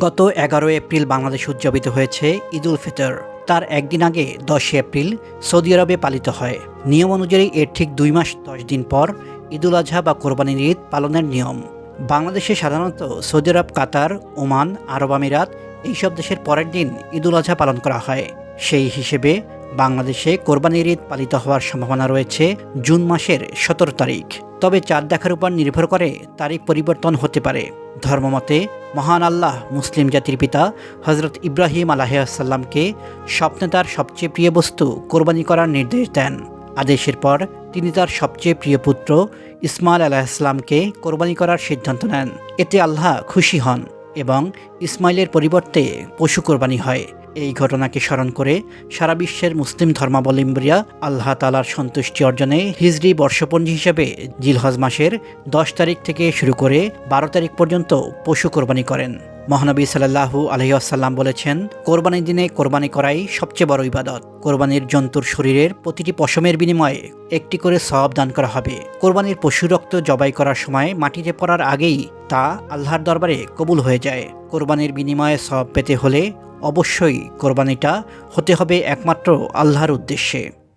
গত এগারো এপ্রিল বাংলাদেশ উদযাপিত হয়েছে ঈদ উল ফিতর। তার একদিন আগে দশই এপ্রিল সৌদি আরবে পালিত হয়। নিয়ম অনুযায়ী এর ঠিক দুই মাস দশ দিন পর ঈদুল আজহা বা কোরবানির ঈদ পালনের নিয়ম। বাংলাদেশে সাধারণত সৌদি আরব, কাতার, ওমান, আরব আমিরাত এইসব দেশের পরের দিন ঈদুল আজহা পালন করা হয়। সেই হিসেবে বাংলাদেশে কোরবানির ঈদ পালিত হওয়ার সম্ভাবনা রয়েছে জুন মাসের সতেরো তারিখ। তবে চাঁদ দেখার উপর নির্ভর করে তারিখ পরিবর্তন হতে পারে। ধর্মমতে, মহান আল্লাহ মুসলিম জাতির পিতা হজরত ইব্রাহিম আলাহিসাল্লামকে স্বপ্নে তার সবচেয়ে প্রিয় বস্তু কোরবানি করার নির্দেশ দেন। আদেশের পর তিনি তার সবচেয়ে প্রিয় পুত্র ইসমাইল আলাহিসাল্লামকে কোরবানি করার সিদ্ধান্ত নেন। এতে আল্লাহ খুশি হন এবং ইসমাইলের পরিবর্তে পশু কোরবানি হয়। এই ঘটনাকে স্মরণ করে সারা বিশ্বের মুসলিম ধর্মাবলম্বীরা আল্লাহ তালার সন্তুষ্টি অর্জনে হিজরি বর্ষপঞ্জি হিসেবে জিলহজ মাসের দশ তারিখ থেকে শুরু করে বারো তারিখ পর্যন্ত পশু কোরবানি করেন। মহানবী সাল্লাহু আলহিহাসাল্লাম বলেছেন কোরবানির দিনে কোরবানি করাই সবচেয়ে বড় ইবাদত। কোরবানির জন্তুর শরীরের প্রতিটি পশমের বিনিময়ে একটি করে সব দান করা হবে। কোরবানির পশু রক্ত জবাই করার সময় মাটিতে পড়ার আগেই তা আল্লাহর দরবারে কবুল হয়ে যায়। কোরবানির বিনিময়ে সব পেতে হলে অবশ্যই কোরবানিটা হতে হবে একমাত্র আল্লাহর উদ্দেশ্যে।